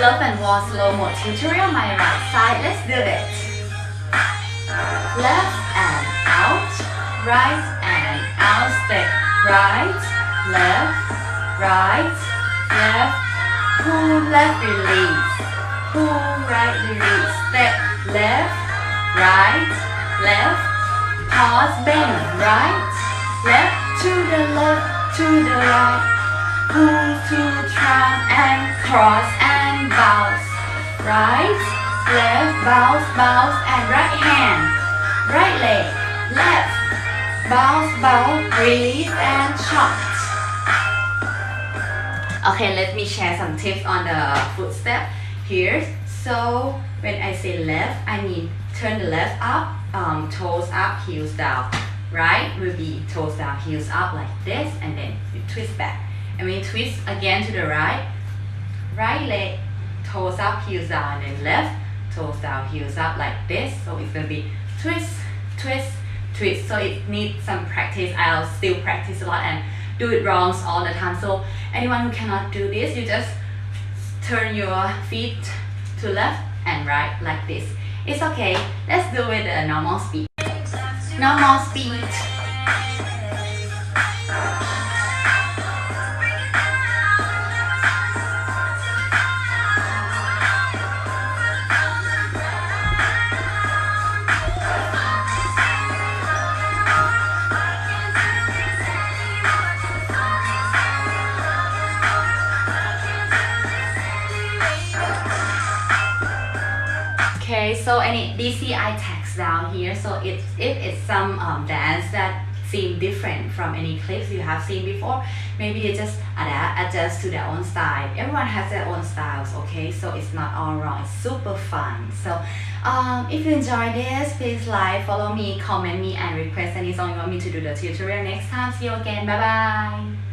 Love and War slow mo tutorial my right side. Let's do it. Left and out, right and out. Step right, left, right, left. Pull left, release. Pull right, release. Step left, right, left. Pause, bend right, left to the left, to the right. Pull to trap and cross and bounce. Right, left, bounce, bounce, and right hand. Right leg, left, bounce, bounce, release and shot. Okay, let me share some tips on the footstep here. So when I say left, I mean turn the left up, um, toes up, heels down. Right will be toes down, heels up like this, and then you twist back. And we twist again to the right, right leg, toes up, heels down, and then left, toes down, heels up like this. So it's gonna be twist, twist, twist. So it needs some practice. I'll still practice a lot and do it wrong all the time. So anyone who cannot do this, you just turn your feet to left and right like this. It's okay. Let's do it at a normal speed. Normal speed. Okay, so any DCI text down here. So it's if it's some um, dance that seem different from any clips you have seen before, maybe they just adapt, adjust to their own style. Everyone has their own styles, okay? So it's not all wrong. It's super fun. So um, if you enjoy this, please like, follow me, comment me, and request any song you want me to do the tutorial next time. See you again. Bye bye.